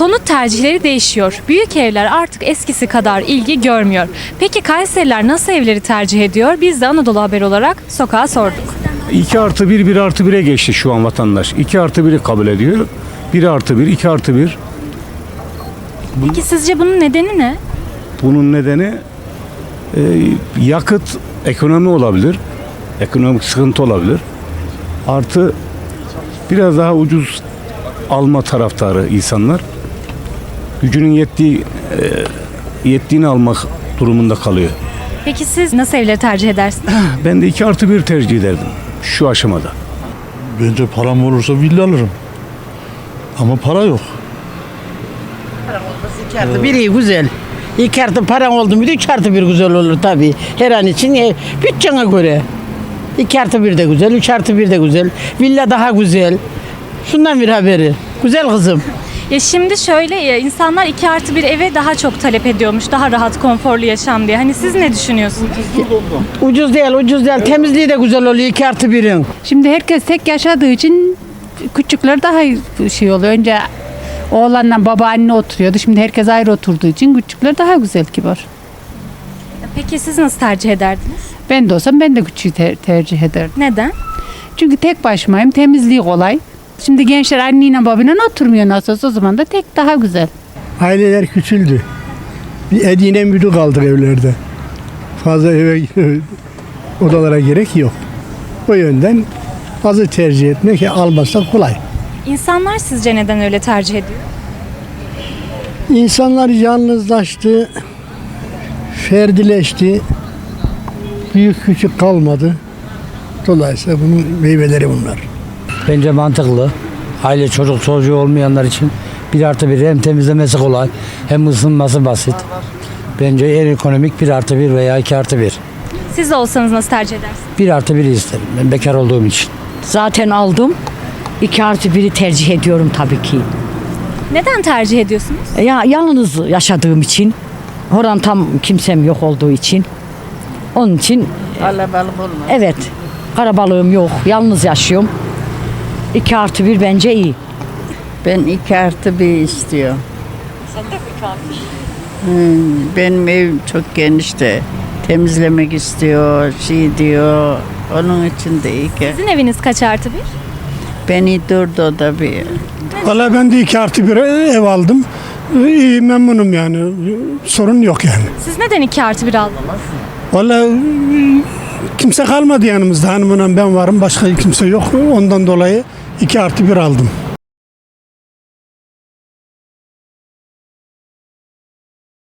Konut tercihleri değişiyor. Büyük evler artık eskisi kadar ilgi görmüyor. Peki Kayseriler nasıl evleri tercih ediyor? Biz de Anadolu Haber olarak sokağa sorduk. 2 artı 1, 1 artı 1'e geçti şu an vatandaş. 2 artı 1'i kabul ediyor. 1 artı 1, 2 artı 1. Peki sizce bunun nedeni ne? Bunun nedeni e, yakıt, ekonomi olabilir. Ekonomik sıkıntı olabilir. Artı biraz daha ucuz alma taraftarı insanlar. Gücünün yettiği e, yettiğini almak durumunda kalıyor. Peki siz nasıl evleri tercih edersiniz? Ben de 2 artı 1 tercih ederdim şu aşamada. Bence param olursa villa alırım. Ama para yok. İki artı bir iyi güzel. İki artı paran oldu mu üç artı bir güzel olur tabii. Her an için e, bütçene göre. İki artı bir de güzel, üç artı bir de güzel. Villa daha güzel. Şundan bir haberi. Güzel kızım. Ya şimdi şöyle ya insanlar 2 artı bir eve daha çok talep ediyormuş. Daha rahat, konforlu yaşam diye. Hani siz ne düşünüyorsunuz? Ucuz değil, ucuz değil. Temizliği de güzel oluyor iki artı birin. Şimdi herkes tek yaşadığı için küçükler daha şey oluyor. Önce oğlanla baba anne oturuyordu. Şimdi herkes ayrı oturduğu için küçükler daha güzel kibar. Peki siz nasıl tercih ederdiniz? Ben de olsam ben de küçüğü ter- tercih ederdim. Neden? Çünkü tek başımayım. Temizliği kolay. Şimdi gençler anneyle babayla oturmuyor nasıl olsa o zaman da tek daha güzel. Aileler küçüldü. Bir edine müdü kaldık evlerde. Fazla eve odalara gerek yok. O yönden azı tercih etmek almazsak kolay. İnsanlar sizce neden öyle tercih ediyor? İnsanlar yalnızlaştı, ferdileşti, büyük küçük kalmadı. Dolayısıyla bunun meyveleri bunlar. Bence mantıklı. Aile çocuk çocuğu olmayanlar için bir artı bir hem temizlemesi kolay hem ısınması basit. Bence en ekonomik bir artı bir veya iki artı bir. Siz olsanız nasıl tercih edersiniz? Bir artı biri isterim ben bekar olduğum için. Zaten aldım. 2 artı 1'i tercih ediyorum tabii ki. Neden tercih ediyorsunuz? Ya yalnız yaşadığım için. Horan tam kimsem yok olduğu için. Onun için Kalabalık olmaz. evet karabalığım yok. Yalnız yaşıyorum. 2 artı 1 bence iyi. Ben iki artı bir istiyor. Sen de iki artı Benim evim çok geniş de temizlemek istiyor, şey diyor. Onun için de iki. Sizin eviniz kaç artı bir? Beni durdu da bir. Valla ben de iki artı bir ev aldım. İyi memnunum yani. Sorun yok yani. Siz neden 2 artı bir aldınız? Valla kimse kalmadı yanımızda. Hanımla ben varım. Başka kimse yok. Ondan dolayı iki artı bir aldım.